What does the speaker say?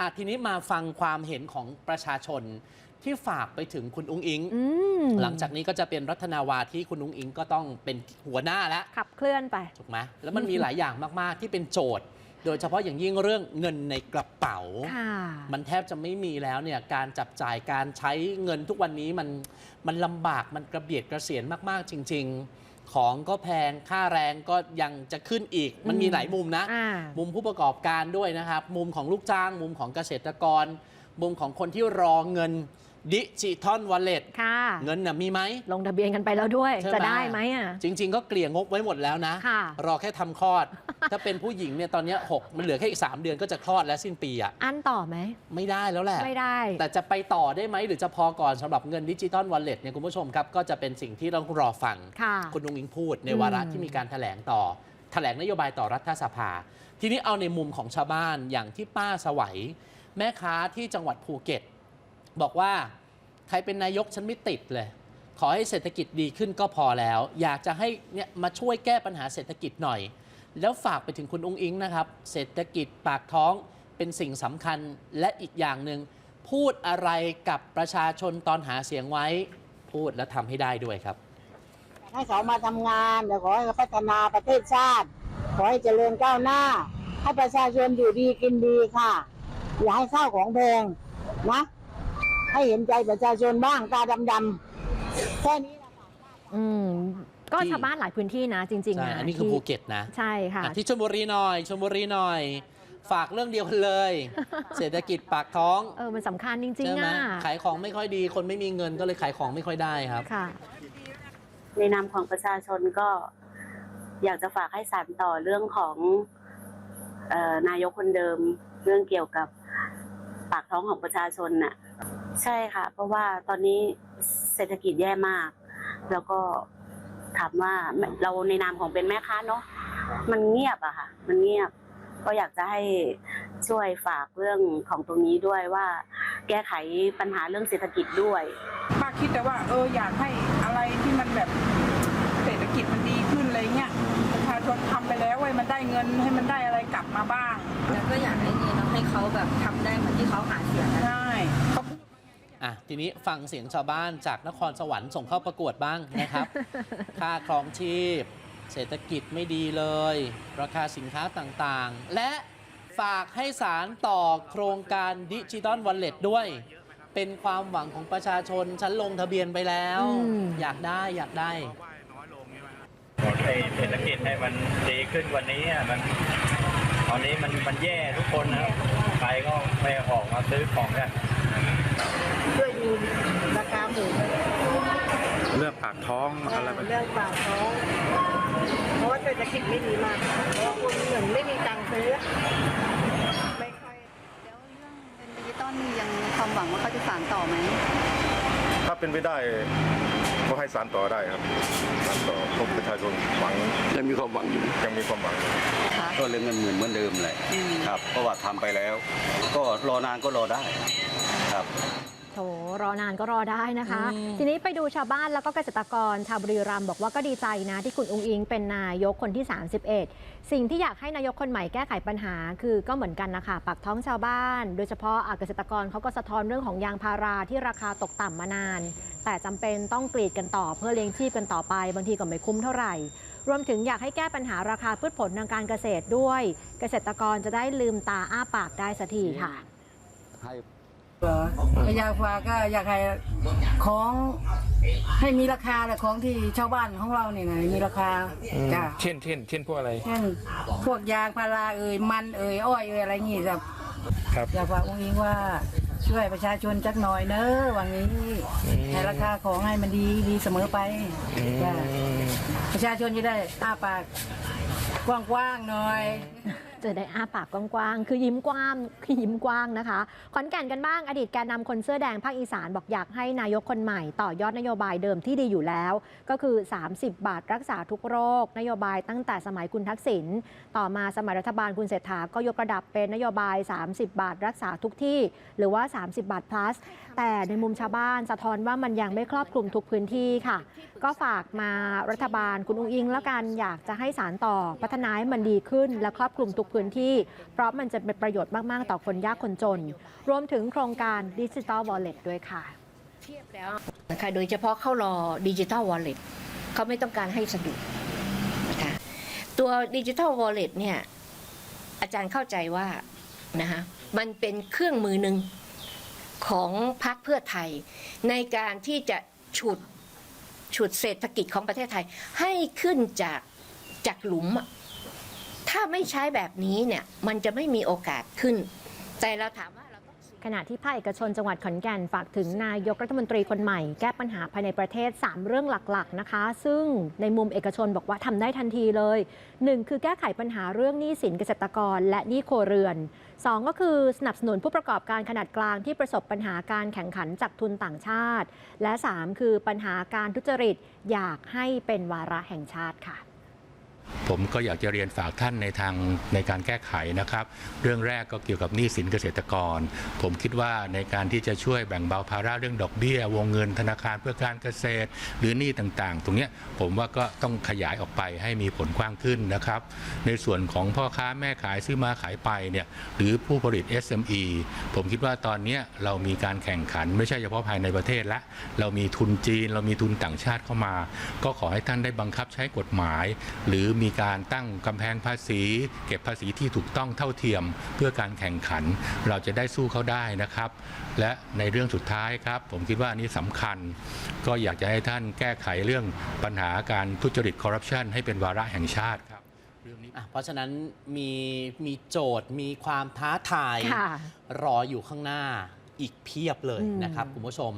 อะทีนี้มาฟังความเห็นของประชาชนที่ฝากไปถึงคุณอุ้งอิง อืมหลังจากนี้ก็จะเป็นรัฐนาวาที่คุณอุ้งอิงก็ต้องเป็นหัวหน้าแล้ว ขับเคลื่อนไป ถูกไหมแล้วมันมีหลายอย่างมากๆ ที่เป็นโจทย์ โดยเฉพาะอย่างยิ่งเรื่องเงินในกระเป๋า ค่ะ มันแทบจะไม่มีแล้วเนี่ยการจับจ่ายการใช้เงินทุกวันนี้มันมันลำบากมันกระเบียดกระเสียนมากๆจริง ๆ ของก็แพงค่าแรงก็ยังจะขึ้นอีก มันมีหลายมุมนะ อ่า มุมผู้ประกอบการด้วยนะครับ มุมของลูกจ้าง มุมของเกษตรกร มุมของคนที่รอเงิน ดิจิทัลวอลเล็ตค่ะ เงินน่ะมีไหม ลงทะเบียนกันไปแล้วด้วย ใช่ไหม จะได้ไหมอะ จริง ๆ ก็เกลี่ยงบไว้หมดแล้วนะ ค่ะ รอแค่ทำคลอด ถ้าเป็นผู้หญิงเนี่ยตอนเนี้ยหกมันเหลือแค่อีก 3 เดือนก็จะคลอดแล้วสิ้นปีอะอันต่อไหม ไม่ได้แล้วแหละ ไม่ได้ แต่จะไปต่อได้ไหม หรือจะพอก่อนสำหรับเงินดิจิตอลวอลเล็ตเนี่ยคุณผู้ชมครับ ก็จะเป็นสิ่งที่ต้องรอฟัง ค่ะ คุณนุงอิงพูดในวาระอืม ที่มีการแถลงต่อ แถลงนโยบายต่อรัฐสภา ทีนี้เอาในมุมของชาวบ้านอย่างที่ป้าสวัย แม่ค้าที่จังหวัดภูเก็ต บอกว่าใครเป็นนายกฉันไม่ติดเลย ขอให้เศรษฐกิจดีขึ้นก็พอแล้ว อยากจะให้เนี่ยมาช่วยแก้ปัญหาเศรษฐกิจหน่อย แล้วฝากไปถึงคุณอุ้งอิงนะครับ เศรษฐกิจปากท้องเป็นสิ่งสำคัญและอีกอย่างหนึ่งพูดอะไรกับประชาชนตอนหาเสียงไว้ พูดและทำให้ได้ด้วยครับ ให้เขามาทำงานเดี๋ยวขอให้เขาพัฒนาประเทศชาติ ขอให้เจริญก้าวหน้า ให้ประชาชนอยู่ดีกินดีค่ะ อย่าให้ข้าวของแพงนะ ให้เห็นใจประชาชนบ้างตาดำๆแค่นี้แหละค่ะ อืมก็ที่ชาวบ้านหลายพื้นที่นะจริงใช่ๆนะอันนี้คือที่ภูเก็ตนะใช่ค่ะ อะที่ชลบุรีหน่อยชลบุรีหน่อย ฝากเรื่องเดียวกันเลย เศรษฐกิจปากท้องเออมันสำคัญจริงใช่ๆไหมอะขายของไม่ค่อยดี คนไม่มีเงินก็เลยขายของไม่ค่อยได้ครับ ค่ะ ในนามของประชาชนก็อยากจะฝากให้สานต่อเรื่องของเออนายกคนเดิม เรื่องเกี่ยวกับปากท้องของประชาชนน่ะ ใช่ค่ะ เพราะว่าตอนนี้เศรษฐกิจแย่มาก แล้วก็ถามว่าเราในนามของเป็นแม่ค้าเนาะมันเงียบอะค่ะ มันเงียบก็อยากจะให้ช่วยฝากเรื่องของตรงนี้ด้วยว่า แก้ไขปัญหาเรื่องเศรษฐกิจด้วยป้าคิดแต่ว่าเอออยากให้อะไรที่มันแบบเศรษฐกิจมันดีขึ้นอะไรเงี้ยประชาชนทำไปแล้วเว้ยมันได้เงินให้มันได้อะไรกลับมาบ้าง แล้วก็อยากให้นี่เนาะให้เขาแบบทำได้เหมือนที่เขาหาเสียงนะใช่เขาพูด อะทีนี้ฟังเสียงชาวบ้านจากนครสวรรค์ส่งเข้าประกวดบ้างนะครับ ค่าครองชีพ เศรษฐกิจไม่ดีเลย ราคาสินค้าต่างๆ และฝากให้สารต่อโครงการดิจิ t a ลวอลเล็ตด้วย เป็นความหวังของประชาชนฉันลงทะเบียนไปแล้ว อืม อยากได้อยากได้ให้เศรษฐกิจให้มันดีขึ้นกวันนี้อะมันตอนนี้มันมันแย่ทุกคนนะครับใครก็ไม่ออกมาซื้อของกันช่ วยดูราคาหมูเรื่องปากท้องอะไรแบบเรื่องปากท้อง เพราะว่าเศรษฐกิจไม่ดีมาก เพราะว่าคนเหมือนไม่มีตังค์ซื้อไม่ค่อยแล้วเรื่องเป็นดิจิตอลนี่ยังมีความหวังว่าเขาจะสานต่อไหมถ้าเป็นไปได้ก็ให้สารต่อได้ครับสารต่อพวกประชาชนหวังยังมีความหวังอยู่ยังมีความหวังก็เรื่องเงินหมื่นเหมือนเดิมแหละครับเพราะว่าทำไปแล้ว ก็รอนานก็รอได้ครับ โถรอนานก็รอได้นะคะอืมทีนี้ไปดูชาวบ้านแล้วก็เกษตรกรชาวบุรีรัมย์บอกว่าก็ดีใจนะที่คุณองค์อิงเป็นนายกคนที่ 31 สิ่งที่อยากให้นายกคนใหม่แก้ไขปัญหา คือก็เหมือนกันนะคะปากท้องชาวบ้าน โดยเฉพาะอะเกษตรกรเขาก็สะท้อนเรื่องของยางพาราที่ราคาตกต่ำมานาน แต่จำเป็นต้องกรีดกันต่อเพื่อเลี้ยงชีพกันต่อไป บางทีก็ไม่คุ้มเท่าไหร่รวมถึงอยากให้แก้ปัญหาราคาพืชผลทางการเกษตรด้วย เกษตรกรจะได้ลืมตาอ้าปากได้สักทีค่ะ ก็อยากฝากก็อยากให้ของให้มีราคาแหละของที่ชาวบ้านของเราเนี่ยนะมีราคาจ้ะเช่นเช่นเช่นพวกอะไรเช่นพวกยางพาราเอ่ยมันเอ่ยอ้อยเอ่ยอะไรงี้ครับครับ อยากฝากองค์อิงว่าช่วยประชาชนจักหน่อยเนอะว่างี้ให้ราคาของให้มันดีดีเสมอไปจ้ะประชาชนจะได้อ้าปากกว้างๆหน่อย จะได้อ้าปากกว้างๆ คือยิ้มกว้างคือยิ้มกว้างนะคะ ขอนแก่นกันบ้าง อดีตแกนนำคนเสื้อแดงภาคอีสานบอกอยากให้นายกคนใหม่ ต่อยอดนโยบายเดิมที่ดีอยู่แล้ว ก็คือ 30 บาทรักษาทุกโรค นโยบายตั้งแต่สมัยคุณทักษิณ ต่อมาสมัยรัฐบาลคุณเศรษฐา ก็ยกระดับเป็นนโยบาย 30 บาทรักษาทุกที่ หรือว่า 30 บาท plus แต่ในมุมชาวบ้านสะท้อนว่ามันยังไม่ครอบคลุมทุกพื้นที่ค่ะ ก็ฝากมารัฐบาลคุณอุ้งอิงแล้วกันอยากจะให้สารต่อพัฒนาให้มันดีขึ้นและครอบคลุมทุกพื้นที่ เพราะมันจะเป็นประโยชน์มาก ๆ ต่อคนยากคนจน รวมถึงโครงการดิจิ t a ลวอลเล็ตด้วยค่ะเทียบแล้วนะคะโดยเฉพาะเข้ารอดิจิ t a ลวอลเล็ตเขาไม่ต้องการให้สะดุดนะคะตัวดิจิ t a ลวอลเล็ตเนี่ยอาจารย์เข้าใจว่านะคะมันเป็นเครื่องมือหนึ่งของพรรคเพื่อไทย ในการที่จะฉุดฉุดเศรษฐกิจของประเทศไทยให้ขึ้นจากจากหลุมอะ ถ้าไม่ใช้แบบนี้เนี่ยมันจะไม่มีโอกาสขึ้น แต่เราถามว่าเราต้อง ขณะที่ภาคเอกชนจังหวัดขอนแก่นฝากถึงนายกรัฐมนตรีคนใหม่ แก้ปัญหาภายในประเทศ 3 เรื่องหลักๆนะคะ ซึ่งในมุมเอกชนบอกว่าทำได้ทันทีเลย 1 คือแก้ไขปัญหาเรื่องหนี้สินเกษตรกร และหนี้ครัวเรือน 2 ก็คือสนับสนุนผู้ประกอบการขนาดกลางที่ประสบปัญหาการแข่งขันจากทุนต่างชาติ และ 3 คือปัญหาการทุจริตอยากให้เป็นวาระแห่งชาติค่ะ ผมก็อยากจะเรียนฝากท่านในทางในการแก้ไขนะครับ เรื่องแรกก็เกี่ยวกับหนี้สินเกษตรกร ผมคิดว่าในการที่จะช่วยแบ่งเบาภาระเรื่องดอกเบี้ย วงเงินธนาคารเพื่อการเกษตร หรือหนี้ต่างๆ ตรงนี้ผมว่าก็ต้องขยายออกไปให้มีผลกว้างขึ้นนะครับ ในส่วนของพ่อค้าแม่ขายซื้อมาขายไปเนี่ยหรือผู้ผลิต SME ผมคิดว่าตอนนี้เรามีการแข่งขัน ไม่ใช่เฉพาะภายในประเทศละเรามีทุนจีน เรามีทุนต่างชาติเข้ามา ก็ขอให้ท่านได้บังคับใช้กฎหมาย หรือมีการตั้งกำแพงภาษี เก็บภาษีที่ถูกต้องเท่าเทียมเพื่อการแข่งขัน เราจะได้สู้เขาได้นะครับ และในเรื่องสุดท้ายครับ ผมคิดว่าอันนี้สำคัญ ก็อยากจะให้ท่านแก้ไขเรื่องปัญหาการทุจริตคอร์รัปชันให้เป็นวาระแห่งชาติครับเรื่องนี้อะเพราะฉะนั้นมีมีโจทย์มีความท้าทายค่ะรออยู่ข้างหน้าอีกเพียบเลยอืมนะครับคุณผู้ชม